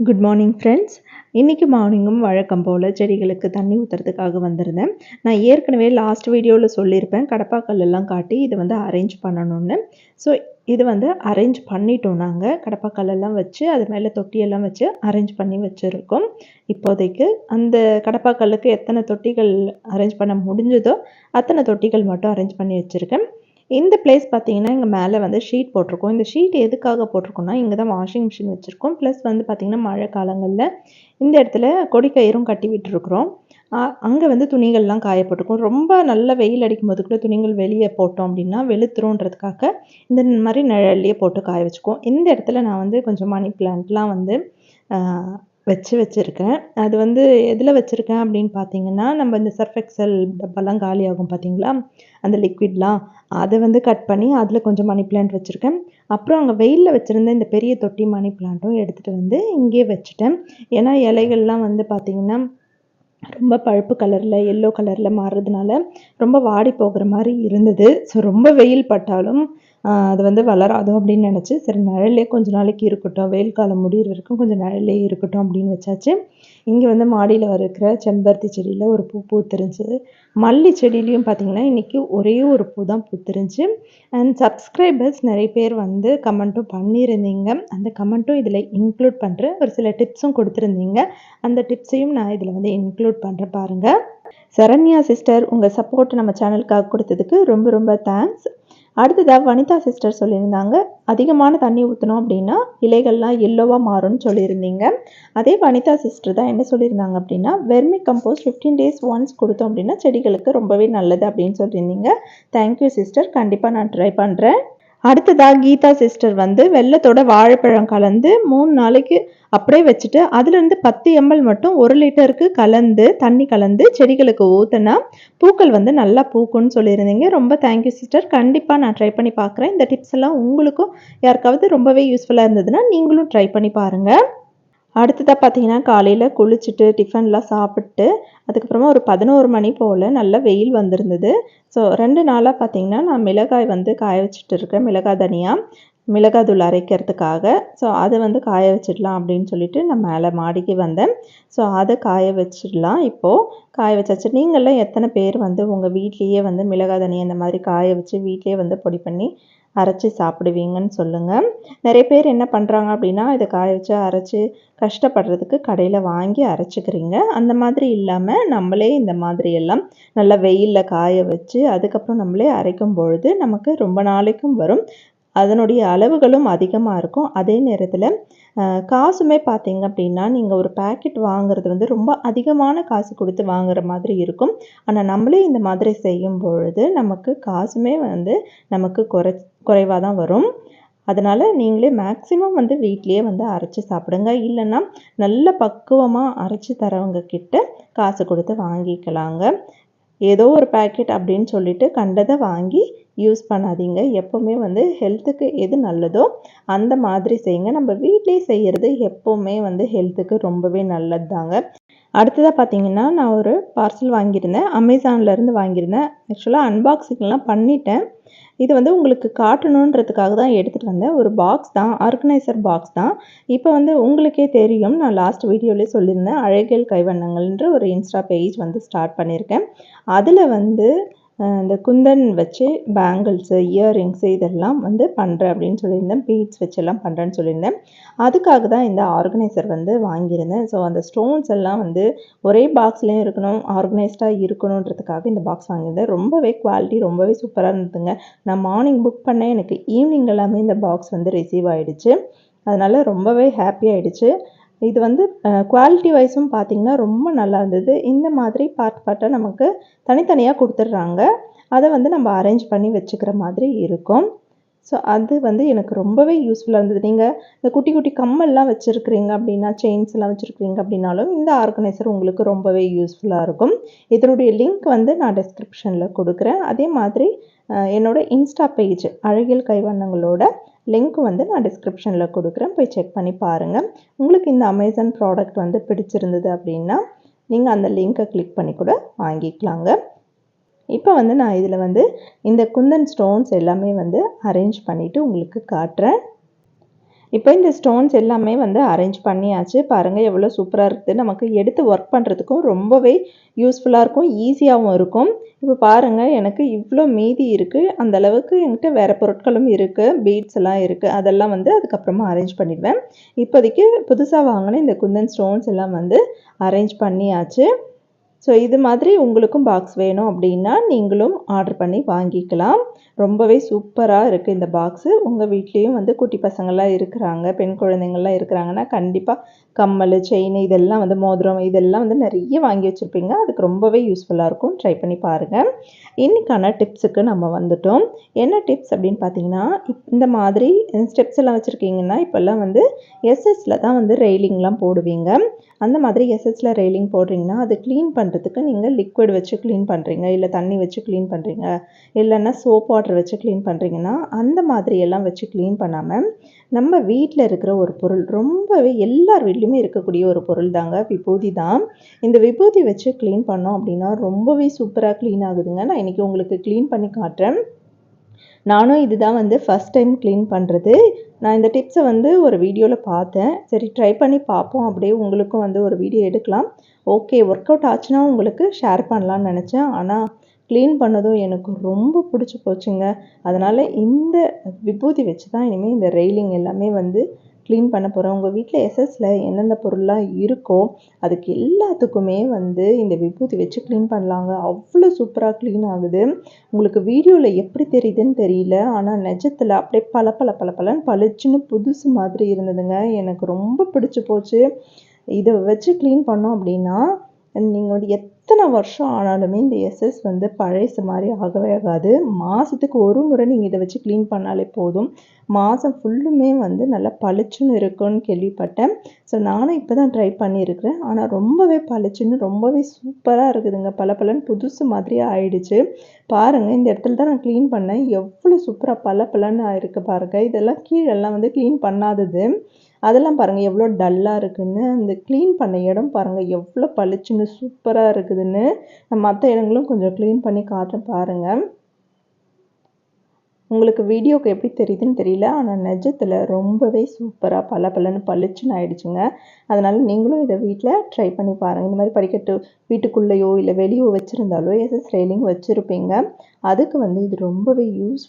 Good morning friends இன்றைக்கி மார்னிங்கும் வழக்கம் போல் செடிகளுக்கு தண்ணி ஊற்றுறதுக்காக வந்திருந்தேன். நான் ஏற்கனவே லாஸ்ட் வீடியோவில் சொல்லியிருப்பேன். கடப்பாக்கல்லாம் காட்டி இதை வந்து அரேஞ்ச் பண்ணணும்னு. ஸோ இது வந்து அரேஞ்ச் பண்ணிட்டோம் நாங்கள் கடப்பாக்கல்லெல்லாம் வச்சு அது மேலே தொட்டியெல்லாம் வச்சு அரேஞ்ச் பண்ணி வச்சுருக்கோம். இப்போதைக்கு அந்த கடப்பாக்கல்லுக்கு எத்தனை தொட்டிகள் அரேஞ்ச் பண்ண முடிஞ்சதோ அத்தனை தொட்டிகள் மட்டும் அரேஞ்ச் பண்ணி வச்சுருக்கேன். இந்த பிளேஸ் பார்த்தீங்கன்னா இங்கே மேலே வந்து ஷீட் போட்டிருக்கோம். இந்த ஷீட் எதுக்காக போட்டிருக்கோம்னா இங்கே தான் வாஷிங் மிஷின் வச்சுருக்கோம். ப்ளஸ் வந்து பார்த்திங்கன்னா மழை காலங்களில் இந்த இடத்துல கொடிக்கயிறும் கட்டி விட்டுருக்குறோம். அங்கே வந்து துணிகள்லாம் காய போட்டிருக்கோம் ரொம்ப நல்ல வெயில் அடிக்கும் போது கூட துணிகள் வெளியே போட்டோம் அப்படின்னா வெளுத்துருன்றதுக்காக இந்த மாதிரி நிழல்லையே போட்டு காய வச்சுக்குவோம். இந்த இடத்துல நான் வந்து கொஞ்சம் மணி பிளான்ட்லாம் வந்து வச்சு வச்சுருக்கேன். அது வந்து எதில் வச்சுருக்கேன் அப்படின்னு பார்த்தீங்கன்னா நம்ம இந்த சர்ஃப் எக்ஸல் டப்பாலாம் காலி ஆகும் பார்த்தீங்களா அந்த லிக்விட்லாம் அதை வந்து கட் பண்ணி அதில் கொஞ்சம் மணி பிளான்ட் வச்சுருக்கேன். அப்புறம் அங்கே வெயிலில் வச்சுருந்த இந்த பெரிய தொட்டி மணி பிளான்ட்டும் எடுத்துகிட்டு வந்து இங்கேயே வச்சுட்டேன். ஏன்னா இலைகள்லாம் வந்து பார்த்திங்கன்னா ரொம்ப பழுப்பு கலரில் எல்லோ கலரில் மாறுறதுனால ரொம்ப வாடி போகிற மாதிரி இருந்தது. ஸோ ரொம்ப வெயில் பட்டாலும் அது வந்து வளராதோ அப்படின்னு நினச்சி சரி நிழல்லே கொஞ்ச நாளைக்கு இருக்கட்டும் வெயில் காலம் முடிகிற வரைக்கும் கொஞ்சம் நிழல்லே இருக்கட்டும் அப்படின்னு வச்சாச்சு. இங்கே வந்து மாடியில் இருக்கிற செம்பருத்தி செடியில் ஒரு பூ பூத்துருந்துச்சு. மல்லி செடியிலையும் பார்த்திங்கன்னா இன்றைக்கி ஒரே ஒரு பூ தான் பூத்துருந்துச்சு. அண்ட் சப்ஸ்கிரைபர்ஸ் நிறைய பேர் வந்து கமெண்ட்டும் பண்ணியிருந்தீங்க. அந்த கமெண்ட்டும் இதில் இன்க்ளூட் பண்ணுறேன் ஒரு சில டிப்ஸும் கொடுத்துருந்தீங்க. அந்த டிப்ஸையும் நான் இதில் வந்து இன்க்ளூட் பண்ணுறேன் பாருங்கள் சரண்யா சிஸ்டர் உங்கள் சப்போர்ட் நம்ம சேனலுக்காக கொடுத்ததுக்கு ரொம்ப ரொம்ப தேங்க்ஸ் அடுத்ததாக வனிதா சிஸ்டர் சொல்லியிருந்தாங்க அதிகமான தண்ணி ஊற்றணும் அப்படின்னா இலைகள்லாம் எல்லோவாக மாறும்னு சொல்லியிருந்தீங்க. அதே வனிதா சிஸ்டர் தான் என்ன சொல்லியிருந்தாங்க அப்படின்னா vermicompost fifteen days once கொடுத்தோம் அப்படின்னா செடிகளுக்கு ரொம்பவே நல்லது அப்படின்னு சொல்லியிருந்தீங்க. தேங்க்யூ சிஸ்டர் கண்டிப்பாக நான் ட்ரை பண்ணுறேன் அடுத்ததாக கீதா சிஸ்டர் வந்து வெள்ளத்தோட வாழைப்பழம் கலந்து மூணு நாளைக்கு அப்படியே வச்சுட்டு அதுலேருந்து பத்து எம்எல் மட்டும் ஒரு லிட்டருக்கு கலந்து தண்ணி கலந்து செடிகளுக்கு ஊற்றினா பூக்கள் வந்து நல்லா பூக்கும்னு சொல்லியிருந்தீங்க. ரொம்ப தேங்க்யூ சிஸ்டர் கண்டிப்பாக நான் ட்ரை பண்ணி பார்க்குறேன் இந்த டிப்ஸ் எல்லாம் உங்களுக்கும் யாருக்காவது ரொம்பவே யூஸ்ஃபுல்லாக இருந்ததுன்னா நீங்களும் ட்ரை பண்ணி பாருங்கள் அடுத்ததாக பார்த்தீங்கன்னா காலையில் குளிச்சுட்டு டிஃபன்லாம் சாப்பிட்டு அதுக்கப்புறமா ஒரு பதினோரு மணி போல் நல்லா வெயில் வந்திருந்தது. ஸோ ரெண்டு நாளாக பார்த்தீங்கன்னா நான் மிளகாய் வந்து காய வச்சுட்டு இருக்கேன். மிளகாய் தனியாக மிளகாய் தூள் அரைக்கிறதுக்காக. ஸோ அதை வந்து காய வச்சிடலாம் அப்படின்னு சொல்லிட்டு நான் மேலே மாடிக்கு வந்தேன். ஸோ அதை காய வச்சிடலாம். இப்போது காய வச்சாச்சு. நீங்களாம் எத்தனை பேர் வந்து உங்கள் வீட்லேயே வந்து மிளகாய் தனியாக இந்த மாதிரி காய வச்சு வீட்லேயே வந்து பொடி பண்ணி அரைச்சி சாப்பிடுவீங்கன்னு சொல்லுங்கள் நிறைய பேர் என்ன பண்ணுறாங்க அப்படின்னா இதை காய வச்சு அரைச்சி கஷ்டப்படுறதுக்கு கடையில் வாங்கி அரைச்சிக்கிறீங்க. அந்த மாதிரி இல்லாமல் நம்மளே இந்த மாதிரி எல்லாம் நல்லா வெயிலில் காய வச்சு அதுக்கப்புறம் நம்மளே அரைக்கும் பொழுது நமக்கு ரொம்ப நாளைக்கும் வரும். அதனுடைய அளவுகளும் அதிகமாக இருக்கும். அதே நேரத்தில் காசுமே பார்த்தீங்க அப்படின்னா நீங்கள் ஒரு பேக்கெட் வாங்குறது வந்து ரொம்ப அதிகமான காசு கொடுத்து வாங்குற மாதிரி இருக்கும். ஆனால் நம்மளே இந்த மாதிரி செய்யும் பொழுது நமக்கு காசுமே வந்து நமக்கு குறை குறைவாக தான் வரும். அதனால் நீங்களே மேக்ஸிமம் வந்து வீட்லேயே வந்து அரைச்சி சாப்பிடுங்க. இல்லைன்னா நல்ல பக்குவமாக அரைச்சி தரவங்க கிட்ட காசு கொடுத்து வாங்கிக்கலாங்க. ஏதோ ஒரு பேக்கெட் அப்படின்னு சொல்லிட்டு கண்டதை வாங்கி யூஸ் பண்ணாதீங்க. எப்போவுமே வந்து ஹெல்த்துக்கு எது நல்லதோ அந்த மாதிரி செய்யுங்க. நம்ம வீட்லேயே செய்கிறது எப்போவுமே வந்து ஹெல்த்துக்கு ரொம்பவே நல்லது தாங்க அடுத்ததாக பார்த்தீங்கன்னா நான் ஒரு பார்சல் வாங்கியிருந்தேன். அமேசான்லேருந்து வாங்கியிருந்தேன். ஆக்சுவலாக அன்பாக்சிங்லாம் பண்ணிட்டேன். இது வந்து உங்களுக்கு காட்டணுன்றதுக்காக தான் எடுத்துகிட்டு வந்தேன். ஒரு பாக்ஸ் தான். ஆர்கனைசர் பாக்ஸ் தான். இப்போ வந்து உங்களுக்கே தெரியும். நான் லாஸ்ட் வீடியோலேயே சொல்லியிருந்தேன். அழகியல் கைவண்ணங்கள்ன்ற ஒரு இன்ஸ்டா பேஜ் வந்து ஸ்டார்ட் பண்ணியிருக்கேன். அதில் வந்து இந்த குந்தன் வச்சு பேங்கிள்ஸு இயரிங்ஸு இதெல்லாம் வந்து பண்ணுறேன் அப்படின்னு சொல்லியிருந்தேன். பீட்ஸ் வச்செல்லாம் பண்ணுறேன்னு சொல்லியிருந்தேன். அதுக்காக தான் இந்த ஆர்கனைசர் வந்து வாங்கியிருந்தேன். ஸோ அந்த ஸ்டோன்ஸ் எல்லாம் வந்து ஒரே பாக்ஸ்லேயும் இருக்கணும் ஆர்கனைஸ்டாக இருக்கணுன்றதுக்காக இந்த பாக்ஸ் வாங்கியிருந்தேன். ரொம்பவே குவாலிட்டி ரொம்பவே சூப்பராக இருந்ததுங்க. நான் மார்னிங் புக் பண்ணேன். எனக்கு ஈவினிங் எல்லாமே இந்த பாக்ஸ் வந்து ரிசீவ் ஆகிடுச்சு அதனால் ரொம்பவே ஹாப்பி ஆகிடுச்சு இது வந்து குவாலிட்டி வைஸும் பார்த்திங்கன்னா ரொம்ப நல்லா இருந்தது. இந்த மாதிரி பார்ட் பார்ட்டாக நமக்கு தனித்தனியாக கொடுத்துட்றாங்க. அதை வந்து நம்ம அரேஞ்ச் பண்ணி வச்சுக்கிற மாதிரி இருக்கும். ஸோ அது வந்து எனக்கு ரொம்பவே யூஸ்ஃபுல்லாக இருந்தது. நீங்கள் இந்த குட்டி குட்டி கம்மல்லாம் வச்சுருக்கிறீங்க அப்படின்னா செயின்ஸ் எல்லாம் வச்சுருக்கிறீங்க அப்படின்னாலும் இந்த ஆர்கனைசர் உங்களுக்கு ரொம்பவே யூஸ்ஃபுல்லாக இருக்கும். இதனுடைய லிங்க் வந்து நான் டிஸ்கிரிப்ஷனில் கொடுக்குறேன். அதே மாதிரி என்னோடய இன்ஸ்டா பேஜ் அழகியல் கைவண்ணங்களோட லிங்க் வந்து நான் டிஸ்கிரிப்ஷனில் கொடுக்குறேன். போய் செக் பண்ணி பாருங்கள் உங்களுக்கு இந்த அமேசான் ப்ராடக்ட் வந்து பிடிச்சிருந்தது அப்படின்னா நீங்கள் அந்த லிங்க்கை கிளிக் பண்ணி கூட வாங்கிக்கலாங்க. இப்போ வந்து நான் இதில் வந்து இந்த குந்தன் ஸ்டோன்ஸ் எல்லாமே வந்து அரேஞ்ச் பண்ணிவிட்டு உங்களுக்கு காட்டுறேன். இப்போ இந்த ஸ்டோன்ஸ் எல்லாமே வந்து அரேஞ்ச் பண்ணியாச்சு. பாருங்கள் எவ்வளோ சூப்பராக இருக்குது. நமக்கு எடுத்து ஒர்க் பண்ணுறதுக்கும் ரொம்பவே யூஸ்ஃபுல்லாக இருக்கும் ஈஸியாகவும் இருக்கும். இப்போ பாருங்கள் எனக்கு இவ்வளோ மீதி இருக்குது அந்த அளவுக்கு என்கிட்ட வேறு பொருட்களும் இருக்குது பீட்ஸ் எல்லாம் இருக்குது அதெல்லாம் வந்து அதுக்கப்புறமா அரேஞ்ச் பண்ணிடுவேன். இப்போதைக்கு புதுசாக வாங்கின இந்த குந்தன் ஸ்டோன்ஸ் எல்லாம் வந்து அரேஞ்ச் பண்ணியாச்சு. ஸோ இது மாதிரி உங்களுக்கும் பாக்ஸ் வேணும் அப்படின்னா நீங்களும் ஆர்டர் பண்ணி வாங்கிக்கலாம். ரொம்பவே சூப்பராக இருக்குது இந்த பாக்ஸு உங்கள் வீட்லேயும் வந்து குட்டி பசங்கள்லாம் இருக்கிறாங்க பெண் குழந்தைங்கள்லாம் இருக்கிறாங்கன்னா கண்டிப்பாக கம்மல் செயின் இதெல்லாம் வந்து மோதிரம் இதெல்லாம் வந்து நிறைய வாங்கி வச்சுருப்பீங்க. அதுக்கு ரொம்பவே யூஸ்ஃபுல்லாக இருக்கும். ட்ரை பண்ணி பாருங்கள் இன்றைக்கான டிப்ஸுக்கு நம்ம வந்துட்டோம். என்ன டிப்ஸ் அப்படின்னு பார்த்தீங்கன்னா இந்த மாதிரி ஸ்டெப்ஸ் எல்லாம் வச்சுருக்கீங்கன்னா இப்போல்லாம் வந்து எஸ்எஸில் தான் வந்து ரெயிலிங்லாம் போடுவீங்க. அந்த மாதிரி எஸ்எஸில் ரெயிலிங் போடுறீங்கன்னா அது க்ளீன் பண்ணுறதுக்கு நீங்கள் லிக்விட் வச்சு க்ளீன் பண்ணுறீங்க இல்லை தண்ணி வச்சு க்ளீன் பண்ணுறீங்க இல்லைன்னா சோப் வாட்டர் வச்சு க்ளீன் பண்ணுறீங்கன்னா அந்த மாதிரி எல்லாம் வச்சு க்ளீன் பண்ணாமல் நம்ம வீட்டில் இருக்கிற ஒரு பொருள் ரொம்பவே எல்லார் வீட்லேயுமே இருக்கக்கூடிய ஒரு பொருள் தாங்க விபூதி தான். இந்த விபூதி வச்சு க்ளீன் பண்ணோம் அப்படின்னா ரொம்பவே சூப்பராக க்ளீன் ஆகுதுங்க. நான் இன்றைக்கி உங்களுக்கு க்ளீன் பண்ணி காட்டுறேன். நானும் இதுதான் வந்து ஃபஸ்ட் டைம் க்ளீன் பண்ணுறது நான் இந்த டிப்ஸை வந்து ஒரு வீடியோவில் பார்த்தேன். சரி ட்ரை பண்ணி பார்ப்போம். அப்படியே உங்களுக்கும் வந்து ஒரு வீடியோ எடுக்கலாம். ஓகே ஒர்க் அவுட் ஆச்சுன்னா உங்களுக்கு ஷேர் பண்ணலான்னு நினச்சேன். ஆனால் க்ளீன் பண்ணதும் எனக்கு ரொம்ப பிடிச்சி போச்சுங்க. அதனால் இந்த விபூதி வச்சு தான் இனிமேல் இந்த ரெயிலிங் எல்லாமே வந்து க்ளீன் பண்ண போகிறோம் உங்கள் வீட்டில் எஸ்எஸில் எந்தெந்த பொருள்லாம் இருக்கோ அதுக்கு எல்லாத்துக்குமே வந்து இந்த விபூதி வச்சு க்ளீன் பண்ணலாங்க. அவ்வளோ சூப்பராக க்ளீன் ஆகுது. உங்களுக்கு வீடியோவில் எப்படி தெரியுதுன்னு தெரியல. ஆனால் நிஜத்தில் அப்படியே பல பல பல பலன்னு பளிச்சுன்னு புதுசு மாதிரி இருந்ததுங்க. எனக்கு ரொம்ப பிடிச்சி போச்சு. இதை வச்சு க்ளீன் பண்ணோம் அப்படின்னா நீங்கள் வந்து எத் எத்தனை வருஷம் ஆனாலுமே இந்த எஸ்எஸ் வந்து பழைசு மாதிரி ஆகவே ஆகாது. மாதத்துக்கு ஒரு முறை நீங்கள் இதை வச்சு க்ளீன் பண்ணாலே போதும். மாதம் ஃபுல்லுமே வந்து நல்லா பளிச்சுன்னு இருக்கும்னு கேள்விப்பட்டேன். ஸோ நானும் இப்போ தான் ட்ரை பண்ணியிருக்கிறேன். ஆனால் ரொம்பவே பளிச்சுன்னு ரொம்பவே சூப்பராக இருக்குதுங்க. பல பலன்னு புதுசு மாதிரியே ஆயிடுச்சு. பாருங்கள் இந்த இடத்துல தான் நான் க்ளீன் பண்ணேன். எவ்வளோ சூப்பராக பல பலன்னு ஆயிருக்கு பாருங்கள் இதெல்லாம் கீழெல்லாம் வந்து க்ளீன் பண்ணாதது. அதெல்லாம் பாருங்கள் எவ்வளோ டல்லாக இருக்குதுன்னு அந்த க்ளீன் பண்ண இடம் பாருங்கள் எவ்வளோ பளிச்சுன்னு சூப்பராக இருக்குது. இருந்ததுன்னு மற்ற இடங்களும் கொஞ்சம் க்ளீன் பண்ணி காட்டுறேன் பாருங்கள் உங்களுக்கு வீடியோக்கு எப்படி தெரியுதுன்னு தெரியல ஆனால் நிஜத்தில் ரொம்பவே சூப்பராக பல பலன்னு பளிச்சுன்னு ஆயிடுச்சுங்க. அதனால் நீங்களும் இதை வீட்டில் ட்ரை பண்ணி பாருங்கள் இந்த மாதிரி படிக்கட்டு வீட்டுக்குள்ளேயோ இல்லை வெளியோ வச்சுருந்தாலோ எஸ்எஸ் ரெயிலிங் வச்சுருப்பீங்க. அதுக்கு வந்து இது ரொம்பவே யூஸ்